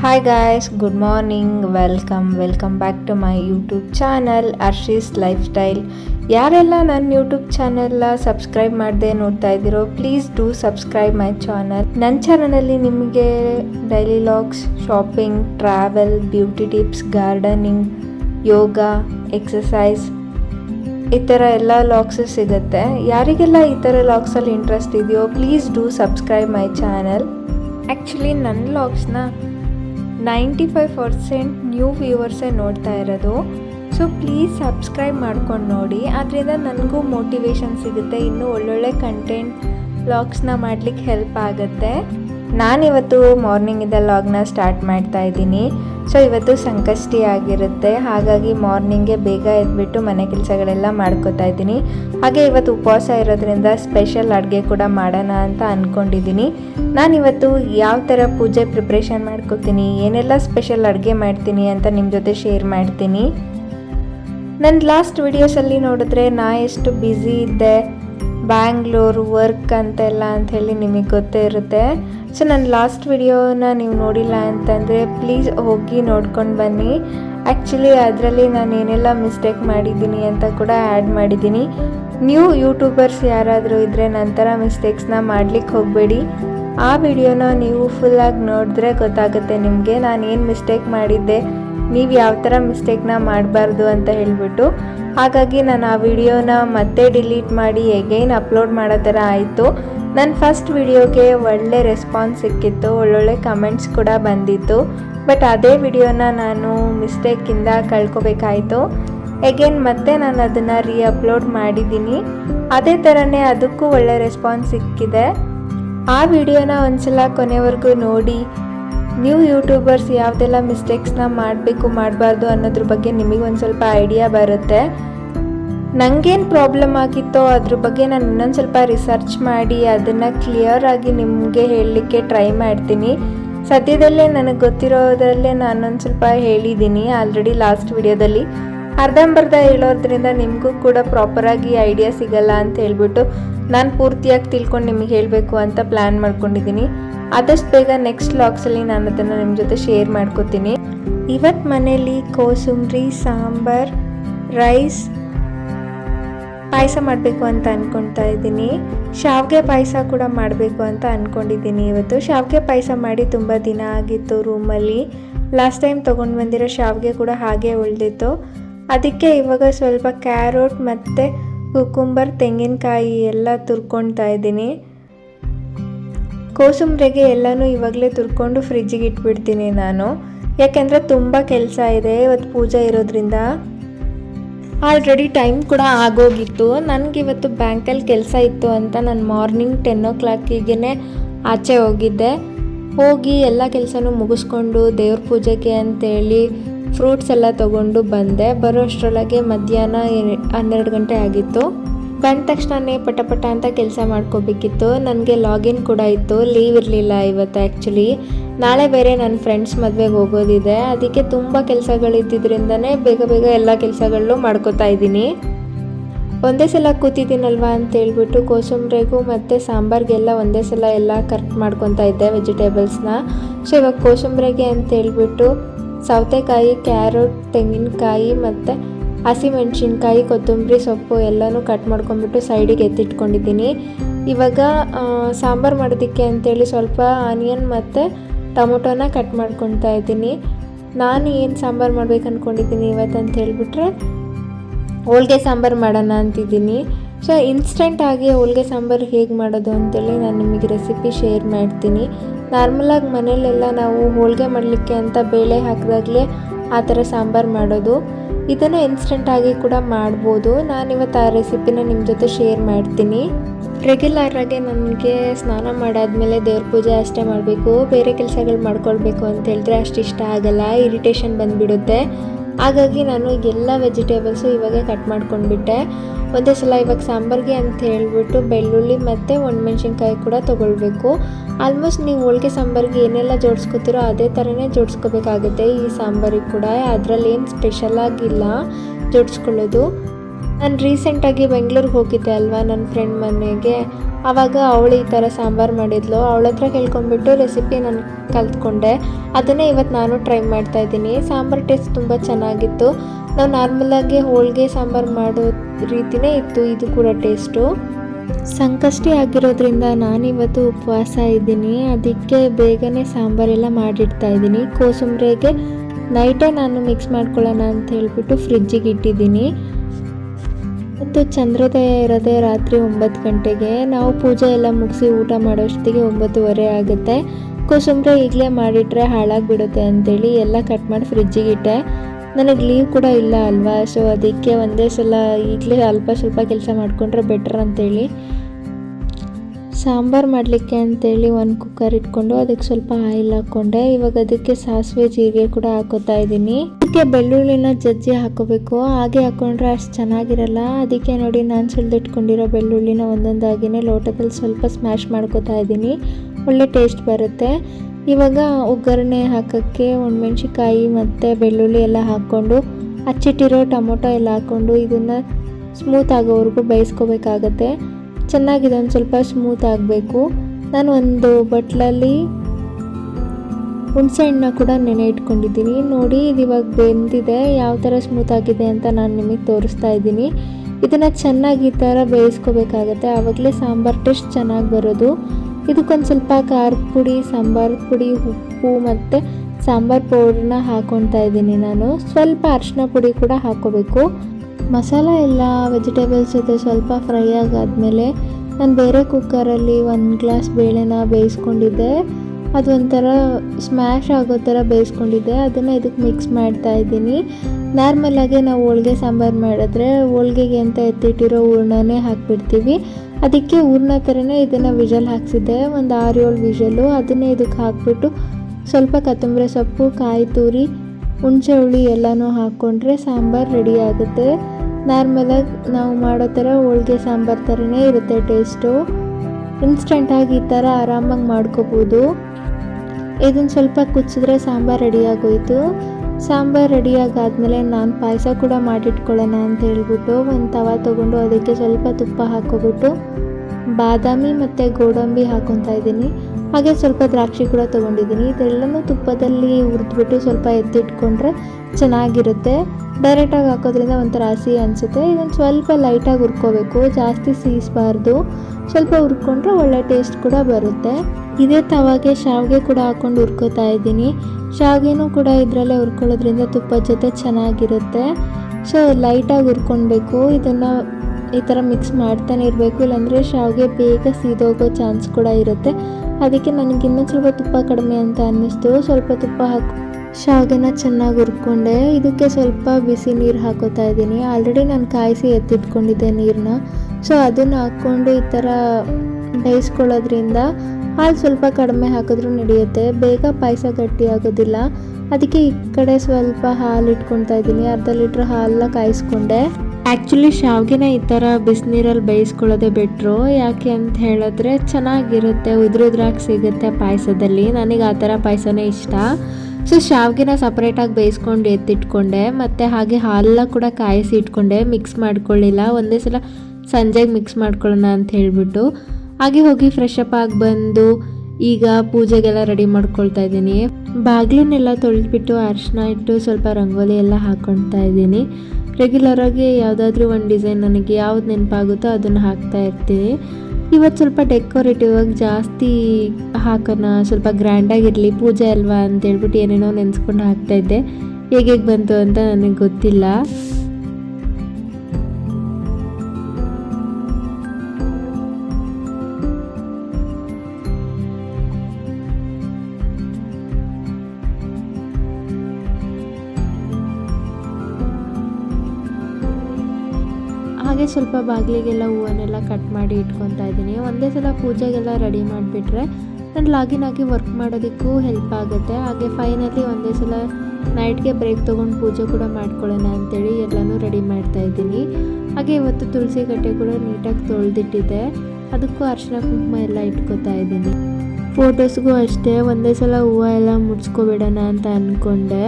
Hi guys good morning welcome welcome back to my YouTube channel Arshi's life style ಯಾರೆಲ್ಲ ನನ್ನ YouTube ಚಾನೆಲ್ನ subscribe ಮಾಡದೆ ನೋಡ್ತಾ ಇದ್ದೀರೋ please do subscribe my channel ನನ್ನ ಚಾನಲಲ್ಲಿ ನಿಮಗೆ daily vlogs shopping travel beauty tips gardening yoga exercise ಈ ಥರ ಎಲ್ಲ ಲಾಗ್ಸು ಸಿಗುತ್ತೆ. ಯಾರಿಗೆಲ್ಲ ಈ ಥರ ಲಾಗ್ಸಲ್ಲಿ ಇಂಟ್ರೆಸ್ಟ್ ಇದೆಯೋ please do subscribe my channel actually ನನ್ನ ಲಾಗ್ಸ್ನ ನೈಂಟಿ ಫೈವ್ ಪರ್ಸೆಂಟ್ ನ್ಯೂ ವ್ಯೂವರ್ಸೇ ನೋಡ್ತಾ ಇರೋದು. ಸೊ ಪ್ಲೀಸ್ ಸಬ್ಸ್ಕ್ರೈಬ್ ಮಾಡ್ಕೊಂಡು ನೋಡಿ. ಅದರಿಂದ ನನಗೂ ಮೋಟಿವೇಶನ್ ಸಿಗುತ್ತೆ. ಇನ್ನೂ ಒಳ್ಳೊಳ್ಳೆ ಕಂಟೆಂಟ್ ವ್ಲಾಗ್ಸ್ನ ಮಾಡ್ಲಿಕ್ಕೆ ಹೆಲ್ಪ್ ಆಗುತ್ತೆ. ನಾನಿವತ್ತು ಮಾರ್ನಿಂಗಿಂದ ಲಾಗ್ನ ಸ್ಟಾರ್ಟ್ ಮಾಡ್ತಾ ಇದ್ದೀನಿ. ಸೊ ಇವತ್ತು ಸಂಕಷ್ಟಿ ಆಗಿರುತ್ತೆ. ಹಾಗಾಗಿ ಮಾರ್ನಿಂಗೆ ಬೇಗ ಎದ್ಬಿಟ್ಟು ಮನೆ ಕೆಲಸಗಳೆಲ್ಲ ಮಾಡ್ಕೋತಾ ಇದ್ದೀನಿ. ಹಾಗೆ ಇವತ್ತು ಉಪವಾಸ ಇರೋದ್ರಿಂದ ಸ್ಪೆಷಲ್ ಅಡುಗೆ ಕೂಡ ಮಾಡೋಣ ಅಂತ ಅಂದ್ಕೊಂಡಿದ್ದೀನಿ ನಾನಿವತ್ತು ಯಾವ ಥರ ಪೂಜೆ ಪ್ರಿಪ್ರೇಷನ್ ಮಾಡ್ಕೋತೀನಿ, ಏನೆಲ್ಲ ಸ್ಪೆಷಲ್ ಅಡುಗೆ ಮಾಡ್ತೀನಿ ಅಂತ ನಿಮ್ಮ ಜೊತೆ ಶೇರ್ ಮಾಡ್ತೀನಿ. ನನ್ನ ಲಾಸ್ಟ್ ವಿಡಿಯೋಸಲ್ಲಿ ನೋಡಿದ್ರೆ ನಾ ಎಷ್ಟು ಬ್ಯುಸಿ ಇದ್ದೆ ಬ್ಯಾಂಗ್ಳೂರು ವರ್ಕ್ ಅಂತೆಲ್ಲ ಅಂಥೇಳಿ ನಿಮಗೆ ಗೊತ್ತೇ ಇರುತ್ತೆ. ಸೊ ನನ್ನ ಲಾಸ್ಟ್ ವಿಡಿಯೋನ ನೀವು ನೋಡಿಲ್ಲ ಅಂತಂದರೆ ಪ್ಲೀಸ್ ಹೋಗಿ ನೋಡ್ಕೊಂಡು ಬನ್ನಿ. ಆ್ಯಕ್ಚುಲಿ ಅದರಲ್ಲಿ ನಾನು ಏನೆಲ್ಲ ಮಿಸ್ಟೇಕ್ ಮಾಡಿದ್ದೀನಿ ಅಂತ ಕೂಡ ಆ್ಯಡ್ ಮಾಡಿದ್ದೀನಿ. ನ್ಯೂ ಯೂಟ್ಯೂಬರ್ಸ್ ಯಾರಾದರೂ ಇದ್ದರೆ ನಂತರ ಮಿಸ್ಟೇಕ್ಸ್ನ ಮಾಡ್ಲಿಕ್ಕೆ ಹೋಗಬೇಡಿ. ಆ ವಿಡಿಯೋನ ನೀವು ಫುಲ್ಲಾಗಿ ನೋಡಿದ್ರೆ ಗೊತ್ತಾಗುತ್ತೆ ನಿಮಗೆ. ನಾನು ಏನು ಮಿಸ್ಟೇಕ್ ಮಾಡಿದ್ದೆ? ನೀವು ಯಾವ ಥರ ಮಿಸ್ಟೇಕ್ನ ಮಾಡಬಾರ್ದು ಅಂತ ಹೇಳಿಬಿಟ್ಟು, ಹಾಗಾಗಿ ನಾನು ಆ ವಿಡಿಯೋನ ಮತ್ತೆ ಡಿಲೀಟ್ ಮಾಡಿ ಎಗೈನ್ ಅಪ್ಲೋಡ್ ಮಾಡೋ ಥರ ಆಯಿತು. ನನ್ನ ಫಸ್ಟ್ ವಿಡಿಯೋಗೆ ಒಳ್ಳೆ ರೆಸ್ಪಾನ್ಸ್ ಸಿಕ್ಕಿತ್ತು, ಒಳ್ಳೊಳ್ಳೆ ಕಮೆಂಟ್ಸ್ ಕೂಡ ಬಂದಿತ್ತು. ಬಟ್ ಅದೇ ವಿಡಿಯೋನ ನಾನು ಮಿಸ್ಟೇಕಿಂದ ಕಳ್ಕೊಬೇಕಾಯಿತು. ಎಗೇನ್ ಮತ್ತೆ ನಾನು ಅದನ್ನು ರೀ ಅಪ್ಲೋಡ್ ಮಾಡಿದ್ದೀನಿ. ಅದೇ ಥರನೇ ಅದಕ್ಕೂ ಒಳ್ಳೆ ರೆಸ್ಪಾನ್ಸ್ ಸಿಕ್ಕಿದೆ. ಆ ವಿಡಿಯೋನ ಒಂದ್ಸಲ ಕೊನೆವರೆಗೂ ನೋಡಿ ನ್ಯೂ ಯೂಟ್ಯೂಬರ್ಸ್ ಯಾವುದೆಲ್ಲ ಮಿಸ್ಟೇಕ್ಸ್ನ ಮಾಡಬೇಕು, ಮಾಡಬಾರ್ದು ಅನ್ನೋದ್ರ ಬಗ್ಗೆ ನಿಮಗೆ ಒಂದು ಸ್ವಲ್ಪ ಐಡಿಯಾ ಬರುತ್ತೆ. ನನಗೇನು ಪ್ರಾಬ್ಲಮ್ ಆಗಿತ್ತೋ ಅದ್ರ ಬಗ್ಗೆ ನಾನು ಇನ್ನೊಂದು ಸ್ವಲ್ಪ ರಿಸರ್ಚ್ ಮಾಡಿ ಅದನ್ನು ಕ್ಲಿಯರ್ ಆಗಿ ನಿಮಗೆ ಹೇಳಲಿಕ್ಕೆ ಟ್ರೈ ಮಾಡ್ತೀನಿ. ಸದ್ಯದಲ್ಲೇ ನನಗೆ ಗೊತ್ತಿರೋದ್ರಲ್ಲೇ ನಾನೊಂದು ಸ್ವಲ್ಪ ಹೇಳಿದ್ದೀನಿ ಆಲ್ರೆಡಿ ಲಾಸ್ಟ್ ವಿಡಿಯೋದಲ್ಲಿ ಅರ್ಧಂಬರ್ಧ ಹೇಳೋದ್ರಿಂದ ನಿಮಗೂ ಕೂಡ ಪ್ರಾಪರಾಗಿ ಐಡಿಯಾ ಸಿಗಲ್ಲ ಅಂತ ಹೇಳ್ಬಿಟ್ಟು ನಾನು ಪೂರ್ತಿಯಾಗಿ ತಿಳ್ಕೊಂಡು ನಿಮಗೆ ಹೇಳಬೇಕು ಅಂತ ಪ್ಲ್ಯಾನ್ ಮಾಡ್ಕೊಂಡಿದ್ದೀನಿ ಆದಷ್ಟು ಬೇಗ ನೆಕ್ಸ್ಟ್ ಲಾಗ್ಸಲ್ಲಿ ನಾನು ಅದನ್ನು ನಿಮ್ಮ ಜೊತೆ ಶೇರ್ ಮಾಡ್ಕೋತೀನಿ. ಇವತ್ತು ಮನೇಲಿ ಕೋಸುಂಬರಿ, ಸಾಂಬಾರ್ ರೈಸ್ ಪಾಯಸ ಮಾಡಬೇಕು ಅಂತ ಅಂದ್ಕೊಳ್ತಾ ಇದ್ದೀನಿ. ಶಾವಿಗೆ ಪಾಯಸ ಕೂಡ ಮಾಡಬೇಕು ಅಂತ ಅಂದ್ಕೊಂಡಿದ್ದೀನಿ ಇವತ್ತು. ಶಾವಿಗೆ ಪಾಯಸ ಮಾಡಿ ತುಂಬ ದಿನ ಆಗಿತ್ತು ರೂಮಲ್ಲಿ ಲಾಸ್ಟ್ ಟೈಮ್ ತೊಗೊಂಡು ಬಂದಿರೋ ಶಾವಿಗೆ ಕೂಡ ಹಾಗೆ ಉಳಿದಿತ್ತು. ಅದಕ್ಕೆ ಇವಾಗ ಸ್ವಲ್ಪ ಕ್ಯಾರೋಟ್ ಮತ್ತು ಕುಕುಂಬರ್, ತೆಂಗಿನಕಾಯಿ ಎಲ್ಲ ತುರ್ಕೊಳ್ತಾ ಇದ್ದೀನಿ. ಕೋಸುಂಬ್ರಿಗೆ ಎಲ್ಲನೂ ಇವಾಗಲೇ ತುರ್ಕೊಂಡು ಫ್ರಿಜ್ಜಿಗೆ ಇಟ್ಬಿಡ್ತೀನಿ ನಾನು. ಯಾಕೆಂದರೆ ತುಂಬ ಕೆಲಸ ಇದೆ ಇವತ್ತು ಪೂಜೆ ಇರೋದ್ರಿಂದ. ಆಲ್ರೆಡಿ ಟೈಮ್ ಕೂಡ ಆಗೋಗಿತ್ತು. ನನಗಿವತ್ತು ಬ್ಯಾಂಕಲ್ಲಿ ಕೆಲಸ ಇತ್ತು ಅಂತ ನಾನು ಮಾರ್ನಿಂಗ್ ಟೆನ್ ಓ ಕ್ಲಾಕಿಗೆ ಆಚೆ ಹೋಗಿದ್ದೆ. ಹೋಗಿ ಎಲ್ಲ ಕೆಲಸನೂ ಮುಗಿಸ್ಕೊಂಡು ದೇವ್ರ ಪೂಜೆಗೆ ಅಂತೇಳಿ ಫ್ರೂಟ್ಸ್ ಎಲ್ಲ ತಗೊಂಡು ಬಂದೆ. ಬರೋ ಅಷ್ಟರೊಳಗೆ ಮಧ್ಯಾಹ್ನ ಹನ್ನೆರಡು ಗಂಟೆ ಆಗಿತ್ತು. ಬಂದ ತಕ್ಷಣನೇ ಪಟ ಪಟ ಅಂತ ಕೆಲಸ ಮಾಡ್ಕೋಬೇಕಿತ್ತು. ನನಗೆ ಲಾಗಿನ್ ಕೂಡ ಇತ್ತು. ಲೀವ್ ಇರಲಿಲ್ಲ ಇವತ್ತು ಆ್ಯಕ್ಚುಲಿ ನಾಳೆ ಬೇರೆ ನನ್ನ ಫ್ರೆಂಡ್ಸ್ ಮದುವೆಗೆ ಹೋಗೋದಿದೆ. ಅದಕ್ಕೆ ತುಂಬ ಕೆಲಸಗಳಿದ್ದಿದ್ದರಿಂದನೇ ಬೇಗ ಬೇಗ ಎಲ್ಲ ಕೆಲಸಗಳನ್ನೂ ಮಾಡ್ಕೋತಾ ಇದ್ದೀನಿ. ಒಂದೇ ಸಲ ಕೂತಿದ್ದೀನಲ್ವಾ ಅಂತ ಹೇಳ್ಬಿಟ್ಟು ಕೋಸಂಬರಿಗೂ ಮತ್ತು ಸಾಂಬಾರಿಗೆಲ್ಲ ಒಂದೇ ಸಲ ಎಲ್ಲ ಕರೆಕ್ಟ್ ಮಾಡ್ಕೊತಾ ಇದ್ದೆ ವೆಜಿಟೇಬಲ್ಸ್ನ ಸೊ ಇವಾಗ ಕೋಸಂಬರಿಗೆ ಅಂತ ಹೇಳ್ಬಿಟ್ಟು ಸೌತೆಕಾಯಿ, ಕ್ಯಾರೆಟ್, ತೆಂಗಿನಕಾಯಿ ಮತ್ತು ಹಸಿಮೆಣ್ಸಿನ್ಕಾಯಿ, ಕೊತ್ತಂಬರಿ, ಸೊಪ್ಪು ಎಲ್ಲನೂ ಕಟ್ ಮಾಡ್ಕೊಂಡ್ಬಿಟ್ಟು ಸೈಡಿಗೆ ಎತ್ತಿಟ್ಕೊಂಡಿದ್ದೀನಿ. ಇವಾಗ ಸಾಂಬಾರು ಮಾಡೋದಕ್ಕೆ ಅಂತೇಳಿ ಸ್ವಲ್ಪ ಆನಿಯನ್ ಮತ್ತು ಟೊಮೊಟೊನ ಕಟ್ ಮಾಡ್ಕೊತಾ ಇದ್ದೀನಿ. ನಾನು ಏನು ಸಾಂಬಾರು ಮಾಡ್ಬೇಕು ಅಂದ್ಕೊಂಡಿದ್ದೀನಿ ಇವತ್ತು ಅಂತ ಹೇಳಿಬಿಟ್ರೆ ಹೋಳಿಗೆ ಸಾಂಬಾರು ಮಾಡೋಣ ಅಂತಿದ್ದೀನಿ. ಸೊ ಇನ್ಸ್ಟೆಂಟಾಗಿ ಹೋಳಿಗೆ ಸಾಂಬಾರು ಹೇಗೆ ಮಾಡೋದು ಅಂತೇಳಿ ನಾನು ನಿಮಗೆ ರೆಸಿಪಿ ಶೇರ್ ಮಾಡ್ತೀನಿ. ನಾರ್ಮಲಾಗಿ ಮನೇಲೆಲ್ಲ ನಾವು ಹೋಳಿಗೆ ಮಾಡಲಿಕ್ಕೆ ಅಂತ ಬೇಳೆ ಹಾಕಿದಾಗಲೇ ಆ ಥರ ಸಾಂಬಾರು ಮಾಡೋದು. ಇದನ್ನು ಇನ್ಸ್ಟೆಂಟಾಗಿ ಕೂಡ ಮಾಡ್ಬೋದು. ನಾನಿವತ್ತು ಆ ರೆಸಿಪಿನ ನಿಮ್ಮ ಜೊತೆ ಶೇರ್ ಮಾಡ್ತೀನಿ. ರೆಗ್ಯುಲರಾಗಿ ನನಗೆ ಸ್ನಾನ ಮಾಡಾದಮೇಲೆ ದೇವ್ರ ಪೂಜೆ ಅಷ್ಟೇ ಮಾಡಬೇಕು. ಬೇರೆ ಕೆಲಸಗಳು ಮಾಡ್ಕೊಳ್ಬೇಕು ಅಂತ ಹೇಳಿದ್ರೆ ಅಷ್ಟು ಇಷ್ಟ ಆಗಲ್ಲ. ಇರಿಟೇಷನ್ ಬಂದುಬಿಡುತ್ತೆ. ಹಾಗಾಗಿ ನಾನು ಎಲ್ಲ ವೆಜಿಟೇಬಲ್ಸು ಇವಾಗ ಕಟ್ ಮಾಡ್ಕೊಂಡ್ಬಿಟ್ಟೆ. ಒಂದೇ ಸಲ ಇವಾಗ ಸಾಂಬಾರಿಗೆ ಅಂತ ಹೇಳ್ಬಿಟ್ಟು ಬೆಳ್ಳುಳ್ಳಿ ಮತ್ತು ಒಣಮೆಣ್ಸಿನ್ಕಾಯಿ ಕೂಡ ತೊಗೊಳ್ಬೇಕು. ಆಲ್ಮೋಸ್ಟ್ ನೀವು ಹೋಳಿಗೆ ಸಾಂಬಾರಿಗೆ ಏನೆಲ್ಲ ಜೋಡಿಸ್ಕೋತೀರೋ ಅದೇ ಥರನೇ ಜೋಡಿಸ್ಕೋಬೇಕಾಗುತ್ತೆ ಈ ಸಾಂಬಾರಿಗೆ ಕೂಡ. ಅದರಲ್ಲಿ ಏನು ಸ್ಪೆಷಲಾಗಿಲ್ಲ ಜೋಡಿಸ್ಕೊಳ್ಳೋದು. ನಾನು ರೀಸೆಂಟಾಗಿ ಬೆಂಗಳೂರಿಗೆ ಹೋಗಿದ್ದೆ ಅಲ್ವಾ ನನ್ನ ಫ್ರೆಂಡ್ ಮನೆಗೆ. ಆವಾಗ ಅವಳು ಈ ಥರ ಸಾಂಬಾರು ಮಾಡಿದ್ಲು. ಅವಳ ಹತ್ರ ಕೇಳ್ಕೊಂಡ್ಬಿಟ್ಟು ರೆಸಿಪಿ ನಾನು ಕಲ್ತ್ಕೊಂಡೆ. ಅದನ್ನೇ ಇವತ್ತು ನಾನು ಟ್ರೈ ಮಾಡ್ತಾ ಇದ್ದೀನಿ. ಸಾಂಬಾರು ಟೇಸ್ಟ್ ತುಂಬ ಚೆನ್ನಾಗಿತ್ತು. ನಾವು ನಾರ್ಮಲಾಗಿ ಹೋಳಿಗೆ, ಸಾಂಬಾರು ಮಾಡೋ ರೀತಿನೇ ಇತ್ತು. ಇದು ಕೂಡ ಟೇಸ್ಟು ಸಂಕಷ್ಟಿ ಆಗಿರೋದ್ರಿಂದ ನಾನಿವತ್ತು ಉಪವಾಸ ಇದ್ದೀನಿ. ಅದಕ್ಕೆ ಬೇಗನೆ ಸಾಂಬಾರೆಲ್ಲ ಮಾಡಿಡ್ತಾ ಇದ್ದೀನಿ. ಕೋಸಂಬರಿಗೆ ನೈಟೇ ನಾನು ಮಿಕ್ಸ್ ಮಾಡ್ಕೊಳ್ಳೋಣ ಅಂತ ಹೇಳ್ಬಿಟ್ಟು ಫ್ರಿಜ್ಜಿಗೆ ಇಟ್ಟಿದ್ದೀನಿ. ಮತ್ತು ಚಂದ್ರೋದಯ ಇರೋದೇ ರಾತ್ರಿ ಒಂಬತ್ತು ಗಂಟೆಗೆ. ನಾವು ಪೂಜೆ ಎಲ್ಲ ಮುಗಿಸಿ ಊಟ ಮಾಡೋಷ್ಟೊತ್ತಿಗೆ ಒಂಬತ್ತುವರೆ ಆಗುತ್ತೆ. ಕೋಸಂಬರಿ ಈಗಲೇ ಮಾಡಿಟ್ರೆ ಹಾಳಾಗಿಬಿಡುತ್ತೆ ಅಂತೇಳಿ ಎಲ್ಲ ಕಟ್ ಮಾಡಿ ಫ್ರಿಜ್ಜಿಗೆ ಇಟ್ಟೆ. ನನಗೆ ಲೀವ್ ಕೂಡ ಇಲ್ಲ ಅಲ್ವಾ? ಸೊ ಅದಕ್ಕೆ ಒಂದೇ ಸಲ ಈಗಲೇ ಅಲ್ಪ ಸ್ವಲ್ಪ ಕೆಲಸ ಮಾಡಿಕೊಂಡ್ರೆ ಬೆಟರ್ ಅಂತೇಳಿ. ಸಾಂಬಾರು ಮಾಡಲಿಕ್ಕೆ ಅಂತೇಳಿ ಒಂದು ಕುಕ್ಕರ್ ಇಟ್ಕೊಂಡು ಅದಕ್ಕೆ ಸ್ವಲ್ಪ ಆಯಿಲ್ ಹಾಕ್ಕೊಂಡೆ. ಇವಾಗ ಅದಕ್ಕೆ ಸಾಸಿವೆ, ಜೀರಿಗೆ ಕೂಡ ಹಾಕೋತಾ ಇದ್ದೀನಿ. ಅದಕ್ಕೆ ಬೆಳ್ಳುಳ್ಳಿನ ಜಜ್ಜಿ ಹಾಕೋಬೇಕು. ಹಾಗೆ ಹಾಕೊಂಡ್ರೆ ಅಷ್ಟು ಚೆನ್ನಾಗಿರಲ್ಲ. ಅದಕ್ಕೆ ನೋಡಿ ನಾನು ಸುಲಿದಿಟ್ಕೊಂಡಿರೋ ಬೆಳ್ಳುಳ್ಳಿನ ಒಂದೊಂದಾಗಿನೇ ಲೋಟದಲ್ಲಿ ಸ್ವಲ್ಪ ಸ್ಮ್ಯಾಶ್ ಮಾಡ್ಕೋತಾ ಇದ್ದೀನಿ. ಒಳ್ಳೆ ಟೇಸ್ಟ್ ಬರುತ್ತೆ. ಇವಾಗ ಒಗ್ಗರಣೆ ಹಾಕೋಕ್ಕೆ ಒಣಮೆಣ್ಸಿಕಾಯಿ ಮತ್ತು ಬೆಳ್ಳುಳ್ಳಿ ಎಲ್ಲ ಹಾಕ್ಕೊಂಡು ಹಚ್ಚಿಟ್ಟಿರೋ ಟೊಮೊಟೊ ಎಲ್ಲ ಹಾಕ್ಕೊಂಡು ಇದನ್ನು ಸ್ಮೂತ್ ಆಗೋವರೆಗೂ ಬೇಯಿಸ್ಕೋಬೇಕಾಗತ್ತೆ. ಚೆನ್ನಾಗಿದೆ, ಒಂದು ಸ್ವಲ್ಪ ಸ್ಮೂತ್ ಆಗಬೇಕು. ನಾನು ಒಂದು ಬಟ್ಲಲ್ಲಿ ಹುಣಸೆ ಹಣ್ಣನ್ನ ಕೂಡ ನೆನೆ ಇಟ್ಕೊಂಡಿದ್ದೀನಿ. ನೋಡಿ, ಇದು ಇವಾಗ ಬೆಂದಿದೆ. ಯಾವ ಥರ ಸ್ಮೂತ್ ಆಗಿದೆ ಅಂತ ನಾನು ನಿಮಗೆ ತೋರಿಸ್ತಾ ಇದ್ದೀನಿ. ಇದನ್ನು ಚೆನ್ನಾಗಿ ಈ ಥರ ಬೇಯಿಸ್ಕೋಬೇಕಾಗತ್ತೆ. ಆವಾಗಲೇ ಸಾಂಬಾರು ಟೇಸ್ಟ್ ಚೆನ್ನಾಗಿ ಬರೋದು. ಇದಕ್ಕೊಂದು ಸ್ವಲ್ಪ ಖಾರದ ಪುಡಿ, ಸಾಂಬಾರ್ ಪುಡಿ, ಉಪ್ಪು ಮತ್ತು ಸಾಂಬಾರು ಪೌಡ್ರನ್ನ ಹಾಕ್ಕೊತಾ ಇದ್ದೀನಿ ನಾನು. ಸ್ವಲ್ಪ ಅರಿಶಿನ ಪುಡಿ ಕೂಡ ಹಾಕೋಬೇಕು. ಮಸಾಲ ಎಲ್ಲ ವೆಜಿಟೇಬಲ್ಸ್ ಜೊತೆ ಸ್ವಲ್ಪ ಫ್ರೈ ಆಗಾದಮೇಲೆ ನಾನು ಬೇರೆ ಕುಕ್ಕರಲ್ಲಿ ಒಂದು ಗ್ಲಾಸ್ ಬೇಳೆನ ಬೇಯಿಸ್ಕೊಂಡಿದ್ದೆ. ಅದು ಒಂಥರ ಸ್ಮ್ಯಾಶ್ ಆಗೋ ಥರ ಬೇಯಿಸ್ಕೊಂಡಿದ್ದೆ. ಅದನ್ನು ಇದಕ್ಕೆ ಮಿಕ್ಸ್ ಮಾಡ್ತಾ ಇದ್ದೀನಿ. ನಾರ್ಮಲಾಗಿ ನಾವು ಹೋಳ್ಗೆ ಸಾಂಬಾರು ಮಾಡಿದ್ರೆ ಹೋಳ್ಗೆಗೆ ಅಂತ ಎತ್ತಿಟ್ಟಿರೋ ಹೂರ್ಣನೇ ಹಾಕ್ಬಿಡ್ತೀವಿ. ಅದಕ್ಕೆ ಹೂರ್ಣ ಥರನೇ ಇದನ್ನು ವಿಜಲ್ ಹಾಕ್ಸಿದ್ದೆ. ಒಂದು ಆರು ಏಳು ವಿಜಲು ಅದನ್ನೇ ಇದಕ್ಕೆ ಹಾಕ್ಬಿಟ್ಟು ಸ್ವಲ್ಪ ಕೊತ್ತಂಬರಿ ಸೊಪ್ಪು, ಕಾಯಿ ತುರಿ, ಹುಣಸೆ ಹುಳಿ ಎಲ್ಲನೂ ಹಾಕ್ಕೊಂಡ್ರೆ ಸಾಂಬಾರು ರೆಡಿ ಆಗುತ್ತೆ. ನಾರ್ಮಲಾಗಿ ನಾವು ಮಾಡೋ ಥರ ಹೋಳಿಗೆ ಸಾಂಬಾರು ಥರನೇ ಇರುತ್ತೆ ಟೇಸ್ಟು. ಇನ್ಸ್ಟೆಂಟಾಗಿ ಈ ಥರ ಆರಾಮಾಗಿ ಮಾಡ್ಕೋಬೋದು. ಇದನ್ನು ಸ್ವಲ್ಪ ಕುಚ್ಚಿದ್ರೆ ಸಾಂಬಾರು ರೆಡಿಯಾಗೋಯಿತು ಸಾಂಬಾರು ರೆಡಿಯಾಗಾದಮೇಲೆ ನಾನು ಪಾಯಸ ಕೂಡ ಮಾಡಿಟ್ಕೊಳ್ಳೋಣ ಅಂತ ಹೇಳ್ಬಿಟ್ಟು ಒಂದು ತವ ತೊಗೊಂಡು ಅದಕ್ಕೆ ಸ್ವಲ್ಪ ತುಪ್ಪ ಹಾಕ್ಕೊಬಿಟ್ಟು ಬಾದಾಮಿ ಮತ್ತು ಗೋಡಂಬಿ ಹಾಕೊತಾ ಇದ್ದೀನಿ. ಹಾಗೆ ಸ್ವಲ್ಪ ದ್ರಾಕ್ಷಿ ಕೂಡ ತೊಗೊಂಡಿದ್ದೀನಿ. ಇದೆಲ್ಲನೂ ತುಪ್ಪದಲ್ಲಿ ಹುರಿದ್ಬಿಟ್ಟು ಸ್ವಲ್ಪ ಎತ್ತಿಟ್ಕೊಂಡ್ರೆ ಚೆನ್ನಾಗಿರುತ್ತೆ. ಡೈರೆಕ್ಟಾಗಿ ಹಾಕೋದ್ರಿಂದ ಒಂಥರ ಹಸಿ ಅನಿಸುತ್ತೆ. ಇದನ್ನು ಸ್ವಲ್ಪ ಲೈಟಾಗಿ ಹುರ್ಕೋಬೇಕು. ಜಾಸ್ತಿ ಸೀಸಬಾರ್ದು. ಸ್ವಲ್ಪ ಹುರ್ಕೊಂಡ್ರೆ ಒಳ್ಳೆ ಟೇಸ್ಟ್ ಕೂಡ ಬರುತ್ತೆ. ಇದೇ ತವಾಗೆ ಶಾವಿಗೆ ಕೂಡ ಹಾಕ್ಕೊಂಡು ಹುರ್ಕೋತಾ ಇದ್ದೀನಿ. ಶಾವಿಗೆನೂ ಕೂಡ ಇದರಲ್ಲೇ ಹುರ್ಕೊಳ್ಳೋದ್ರಿಂದ ತುಪ್ಪದ ಜೊತೆ ಚೆನ್ನಾಗಿರುತ್ತೆ. ಸೊ ಲೈಟಾಗಿ ಹುರ್ಕೊಳ್ಬೇಕು ಇದನ್ನು ಈ ಥರ ಮಿಕ್ಸ್ ಮಾಡ್ತಾನೆ ಇರಬೇಕು. ಇಲ್ಲಾಂದರೆ ಶಾವಿಗೆ ಬೇಗ ಸೀದೋಗೋ ಚಾನ್ಸ್ ಕೂಡ ಇರುತ್ತೆ. ಅದಕ್ಕೆ ನನಗೆ ಇನ್ನೊಂದು ಸ್ವಲ್ಪ ತುಪ್ಪ ಕಡಿಮೆ ಅಂತ ಅನ್ನಿಸ್ತು. ಸ್ವಲ್ಪ ತುಪ್ಪ ಹಾಕಿ ಶಾವಿಗೆನ ಚೆನ್ನಾಗಿ ಹುರ್ಕೊಂಡೆ. ಇದಕ್ಕೆ ಸ್ವಲ್ಪ ಬಿಸಿ ನೀರು ಹಾಕೋತಾ ಇದ್ದೀನಿ. ಆಲ್ರೆಡಿ ನಾನು ಕಾಯಿಸಿ ಎತ್ತಿಟ್ಕೊಂಡಿದ್ದೆ ನೀರನ್ನ ಸೊ ಅದನ್ನು ಹಾಕ್ಕೊಂಡು ಈ ಥರ ಬೇಯಿಸ್ಕೊಳ್ಳೋದ್ರಿಂದ ಹಾಲು ಸ್ವಲ್ಪ ಕಡಿಮೆ ಹಾಕಿದ್ರೂ ನಡೆಯುತ್ತೆ. ಬೇಗ ಪಾಯಸ ಗಟ್ಟಿ ಆಗೋದಿಲ್ಲ. ಅದಕ್ಕೆ ಈ ಕಡೆ ಸ್ವಲ್ಪ ಹಾಲು ಇಟ್ಕೊಳ್ತಾ ಇದ್ದೀನಿ. ಅರ್ಧ ಲೀಟ್ರ್ ಹಾಲನ್ನ ಕಾಯಿಸ್ಕೊಂಡೆ. ಆ್ಯಕ್ಚುಲಿ ಶಾವ್ಗೆನ ಈ ಥರ ಬಿಸಿನೀರಲ್ಲಿ ಬೇಯಿಸ್ಕೊಳ್ಳೋದೇ ಬೆಟ್ರು. ಯಾಕೆ ಅಂತ ಹೇಳಿದ್ರೆ ಚೆನ್ನಾಗಿರುತ್ತೆ. ಉದ್ರುದ್ರಾಗಿ ಸಿಗುತ್ತೆ ಪಾಯಸದಲ್ಲಿ. ನನಗೆ ಆ ಥರ ಪಾಯಸನೇ ಇಷ್ಟ. ಸೊ ಶಾವಿಗೆನ ಸಪ್ರೇಟಾಗಿ ಬೇಯಿಸ್ಕೊಂಡು ಎತ್ತಿಟ್ಕೊಂಡೆ, ಮತ್ತು ಹಾಗೆ ಹಾಲೆಲ್ಲ ಕೂಡ ಕಾಯಿಸಿ ಇಟ್ಕೊಂಡೆ. ಮಿಕ್ಸ್ ಮಾಡ್ಕೊಳ್ಳಿಲ್ಲ. ಒಂದೇ ಸಲ ಸಂಜೆಗೆ ಮಿಕ್ಸ್ ಮಾಡ್ಕೊಳ್ಳೋಣ ಅಂತ ಹೇಳಿಬಿಟ್ಟು. ಹಾಗೆ ಹೋಗಿ ಫ್ರೆಶ್ ಅಪ್ ಆಗಿ ಬಂದು ಈಗ ಪೂಜೆಗೆಲ್ಲ ರೆಡಿ ಮಾಡ್ಕೊಳ್ತಾ ಇದ್ದೀನಿ. ಬಾಗ್ಲನ್ನೆಲ್ಲ ತೊಳೆದ್ಬಿಟ್ಟು ಅರಿಶಿನ ಇಟ್ಟು ಸ್ವಲ್ಪ ರಂಗೋಲಿ ಎಲ್ಲ ಹಾಕ್ಕೊಳ್ತಾ ಇದ್ದೀನಿ. ರೆಗ್ಯುಲರಾಗಿ ಯಾವುದಾದ್ರೂ ಒಂದು ಡಿಸೈನ್ ನನಗೆ ಯಾವ್ದು ನೆನಪಾಗುತ್ತೋ ಅದನ್ನು ಹಾಕ್ತಾ ಇರ್ತೀನಿ. ಇವತ್ತು ಸ್ವಲ್ಪ ಡೆಕೋರೇಟಿವ್ ಆಗಿ ಜಾಸ್ತಿ ಹಾಕೋಣ, ಸ್ವಲ್ಪ ಗ್ರ್ಯಾಂಡಾಗಿರಲಿ ಪೂಜೆ ಅಲ್ವಾ ಅಂತ ಹೇಳ್ಬಿಟ್ಟು ಏನೇನೋ ನೆನೆಸ್ಕೊಂಡು ಹಾಕ್ತಾಯಿದ್ದೆ ಹೇಗೆ ಬಂತು ಅಂತ ನನಗೆ ಗೊತ್ತಿಲ್ಲ. ಸ್ವಲ್ಪ ಬಾಗಿಲಿಗೆಲ್ಲ ಹೂವನ್ನೆಲ್ಲ ಕಟ್ ಮಾಡಿ ಇಟ್ಕೊತಾ ಇದ್ದೀನಿ. ಒಂದೇ ಸಲ ಪೂಜೆಗೆಲ್ಲ ರೆಡಿ ಮಾಡಿಬಿಟ್ರೆ ನಾನು ಲಾಗಿನ್ ಆಗಿ ವರ್ಕ್ ಮಾಡೋದಕ್ಕೂ ಹೆಲ್ಪ್ ಆಗುತ್ತೆ. ಹಾಗೆ ಫೈನಲಿ ಒಂದೇ ಸಲ ನೈಟ್ಗೆ ಬ್ರೇಕ್ ತೊಗೊಂಡು ಪೂಜೆ ಕೂಡ ಮಾಡ್ಕೊಳ್ಳೋಣ ಅಂತೇಳಿ ಎಲ್ಲನೂ ರೆಡಿ ಮಾಡ್ತಾ ಇದ್ದೀನಿ. ಹಾಗೆ ಇವತ್ತು ತುಳಸಿ ಕಟ್ಟೆ ಕೂಡ ನೀಟಾಗಿ ತೊಳೆದಿಟ್ಟಿದ್ದೆ. ಅದಕ್ಕೂ ಅರ್ಶಿನ ಕುಂಕುಮ ಎಲ್ಲ ಇಟ್ಕೋತಾ ಇದ್ದೀನಿ. ಫೋಟೋಸ್ಗೂ ಅಷ್ಟೇ, ಒಂದೇ ಸಲ ಹೂವು ಎಲ್ಲ ಮುಡ್ಸ್ಕೊಬಿಡೋಣ ಅಂತ ಅಂದ್ಕೊಂಡೆ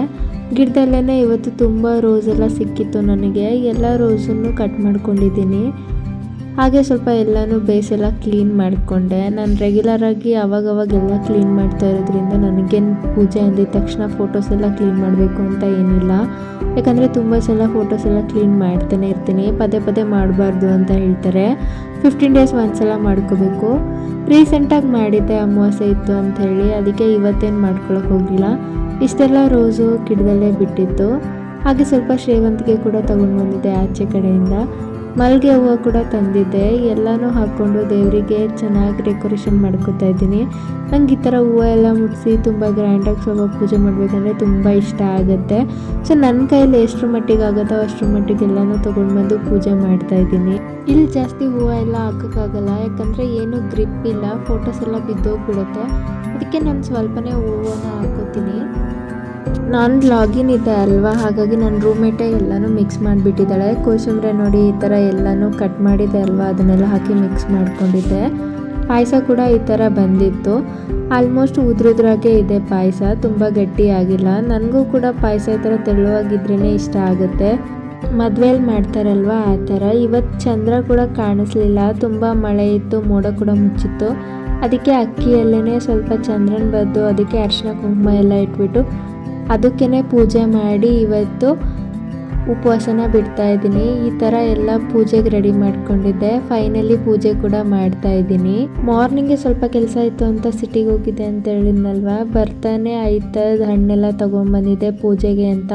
ಗಿಡದಲ್ಲೇ ಇವತ್ತು ತುಂಬ ರೋಸ್ ಎಲ್ಲ ಸಿಕ್ಕಿತ್ತು ನನಗೆ. ಎಲ್ಲ ರೋಸನ್ನು ಕಟ್ ಮಾಡ್ಕೊಂಡಿದ್ದೀನಿ. ಹಾಗೆ ಸ್ವಲ್ಪ ಎಲ್ಲನೂ ಬೇಸೆಲ್ಲ ಕ್ಲೀನ್ ಮಾಡಿಕೊಂಡೆ. ನಾನು ರೆಗ್ಯುಲರಾಗಿ ಅವಾಗವಾಗೆಲ್ಲ ಕ್ಲೀನ್ ಮಾಡ್ತಾ ಇರೋದ್ರಿಂದ ನನಗೇನು ಪೂಜೆ ಅಂದಿದ ತಕ್ಷಣ ಫೋಟೋಸ್ ಎಲ್ಲ ಕ್ಲೀನ್ ಮಾಡಬೇಕು ಅಂತ ಏನಿಲ್ಲ. ಯಾಕಂದರೆ ತುಂಬ ಸಲ ಫೋಟೋಸ್ ಎಲ್ಲ ಕ್ಲೀನ್ ಮಾಡ್ತಾನೆ ಇರ್ತೀನಿ. ಪದೇ ಪದೇ ಮಾಡಬಾರ್ದು ಅಂತ ಹೇಳ್ತಾರೆ. ಫಿಫ್ಟೀನ್ ಡೇಸ್ ಒಂದ್ಸಲ ಮಾಡ್ಕೋಬೇಕು. ರೀಸೆಂಟಾಗಿ ಮಾಡಿದ್ದೆ ಅಮಾವಾಸ್ಯೆ ಇತ್ತು ಅಂತ ಹೇಳಿ. ಅದಕ್ಕೆ ಇವತ್ತೇನು ಮಾಡ್ಕೊಳಕ್ಕೆ ಹೋಗಿಲ್ಲ. ಇಷ್ಟೆಲ್ಲ ರೋಸು ಗಿಡದಲ್ಲೇ ಬಿಟ್ಟಿತ್ತು. ಹಾಗೆ ಸ್ವಲ್ಪ ಶ್ರೇವಂತಿಗೆ ಕೂಡ ತಗೊಂಡು ಬಂದಿದ್ದೆ ಆಚೆ ಕಡೆಯಿಂದ. ಮಲ್ಲಿಗೆ ಹೂವು ಕೂಡ ತಂದಿದ್ದೆ. ಎಲ್ಲನೂ ಹಾಕ್ಕೊಂಡು ದೇವರಿಗೆ ಚೆನ್ನಾಗಿ ಡೆಕೋರೇಷನ್ ಮಾಡ್ಕೊತಾ ಇದ್ದೀನಿ. ನಂಗೆ ಈ ಥರ ಹೂವು ಎಲ್ಲ ಮುಡಿಸಿ ತುಂಬ ಗ್ರ್ಯಾಂಡಾಗಿ ಸ್ವಲ್ಪ ಪೂಜೆ ಮಾಡಬೇಕಂದ್ರೆ ತುಂಬ ಇಷ್ಟ ಆಗುತ್ತೆ. ಸೊ ನನ್ನ ಕೈಯಲ್ಲಿ ಎಷ್ಟರ ಮಟ್ಟಿಗೆ ಆಗುತ್ತೋ ಅಷ್ಟರ ಮಟ್ಟಿಗೆ ಎಲ್ಲನೂ ತೊಗೊಂಡು ಬಂದು ಪೂಜೆ ಮಾಡ್ತಾ ಇದ್ದೀನಿ. ಇಲ್ಲಿ ಜಾಸ್ತಿ ಹೂವು ಎಲ್ಲ ಹಾಕೋಕ್ಕಾಗಲ್ಲ, ಯಾಕಂದರೆ ಏನು ಗ್ರಿಪ್ ಇಲ್ಲ ಫೋಟೋಸ್ ಎಲ್ಲ ಬಿದ್ದೋಗ್ಬಿಡುತ್ತೆ. ಅದಕ್ಕೆ ನಾನು ಸ್ವಲ್ಪನೇ ಹೂವನ್ನ ಹಾಕೋತೀನಿ. ನಾನು ಲಾಗಿನ್ ಇದೆ ಅಲ್ವಾ? ಹಾಗಾಗಿ ನನ್ನ ರೂಮೇಟೇ ಎಲ್ಲನೂ ಮಿಕ್ಸ್ ಮಾಡಿಬಿಟ್ಟಿದ್ದಾಳೆ. ಕೋಸಂಬರಿ ನೋಡಿ ಈ ಥರ ಎಲ್ಲನೂ ಕಟ್ ಮಾಡಿದೆ ಅಲ್ವಾ? ಅದನ್ನೆಲ್ಲ ಹಾಕಿ ಮಿಕ್ಸ್ ಮಾಡಿಕೊಂಡಿದ್ದೆ. ಪಾಯಸ ಕೂಡ ಈ ಥರ ಬಂದಿತ್ತು. ಆಲ್ಮೋಸ್ಟ್ ಉದ್ರದ್ರಾಗೆ ಇದೆ ಪಾಯಸ. ತುಂಬ ಗಟ್ಟಿಯಾಗಿಲ್ಲ ನನಗೂ ಕೂಡ ಪಾಯಸ ಈ ಥರ ತೆಳುವಾಗಿದ್ರೇ ಇಷ್ಟ ಆಗುತ್ತೆ. ಮದುವೆಯಲ್ಲಿ ಮಾಡ್ತಾರಲ್ವ ಆ ಥರ ಇವತ್ತು ಚಂದ್ರ ಕೂಡ ಕಾಣಿಸ್ಲಿಲ್ಲ. ತುಂಬ ಮಳೆ ಇತ್ತು, ಮೋಡ ಕೂಡ ಮುಚ್ಚಿತ್ತು. ಅದಕ್ಕೆ ಅಕ್ಕಿಯಲ್ಲೇ ಸ್ವಲ್ಪ ಚಂದ್ರನ ಬದ್ದು, ಅದಕ್ಕೆ ಅರಿಶಿನ ಕುಂಕುಮ ಎಲ್ಲ ಇಟ್ಬಿಟ್ಟು ಅದಕ್ಕೇ ಪೂಜೆ ಮಾಡಿ ಇವತ್ತು ಉಪವಾಸನ ಬಿಡ್ತಾ ಇದ್ದೀನಿ. ಈ ಥರ ಎಲ್ಲ ಪೂಜೆಗೆ ರೆಡಿ ಮಾಡ್ಕೊಂಡಿದ್ದೆ. ಫೈನಲಿ ಪೂಜೆ ಕೂಡ ಮಾಡ್ತಾ ಇದ್ದೀನಿ. ಮಾರ್ನಿಂಗ್ಗೆ ಸ್ವಲ್ಪ ಕೆಲಸ ಇತ್ತು ಅಂತ ಸಿಟಿಗೆ ಹೋಗಿದ್ದೆ ಅಂತ ಹೇಳಿದ್ನಲ್ವ? ಬರ್ತಾನೆ ಐತದ ಹಣ್ಣೆಲ್ಲ ತೊಗೊಂಬಂದಿದ್ದೆ ಪೂಜೆಗೆ ಅಂತ.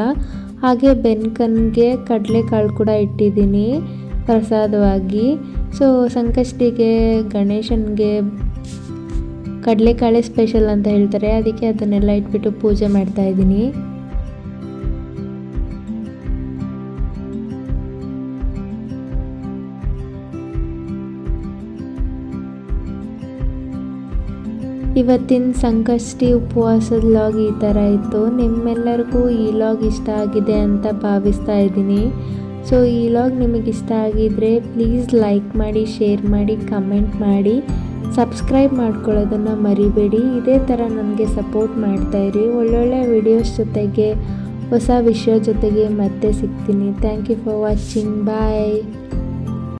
ಹಾಗೆ ಬೆನ್ಕನ್ಗೆ ಕಡಲೆಕಾಳು ಕೂಡ ಇಟ್ಟಿದ್ದೀನಿ ಪ್ರಸಾದವಾಗಿ. ಸೊ ಸಂಕಷ್ಟಿಗೆ ಗಣೇಶನಿಗೆ ಕಡಲೆಕಾಳೆ ಸ್ಪೆಷಲ್ ಅಂತ ಹೇಳ್ತಾರೆ. ಅದಕ್ಕೆ ಅದನ್ನೆಲ್ಲ ಇಟ್ಬಿಟ್ಟು ಪೂಜೆ ಮಾಡ್ತಾ ಇದ್ದೀನಿ. ಇವತ್ತಿನ ಸಂಕಷ್ಟಿ ಉಪವಾಸದ ಲಾಗ್ ಈ ಥರ ಇತ್ತು. ನಿಮ್ಮೆಲ್ಲರಿಗೂ ಈ ಲಾಗ್ ಇಷ್ಟ ಆಗಿದೆ ಅಂತ ಭಾವಿಸ್ತಾ ಇದ್ದೀನಿ. ಸೊ ಈ ಲಾಗ್ ನಿಮಗೆ ಇಷ್ಟ ಆಗಿದ್ರೆ ಪ್ಲೀಸ್ ಲೈಕ್ ಮಾಡಿ, ಶೇರ್ ಮಾಡಿ, ಕಮೆಂಟ್ ಮಾಡಿ. ಸಬ್ಸ್ಕ್ರೈಬ್ ಮಾಡ್ಕೊಳ್ಳೋದನ್ನು ಮರಿಬೇಡಿ. ಇದೇ ಥರ ನನಗೆ ಸಪೋರ್ಟ್ ಮಾಡ್ತಾಯಿರಿ ಒಳ್ಳೊಳ್ಳೆ ವಿಡಿಯೋಸ್ ಜೊತೆಗೆ, ಹೊಸ ವಿಷಯ ಜೊತೆಗೆ ಮತ್ತೆ ಸಿಗ್ತೀನಿ. Thank you for watching bye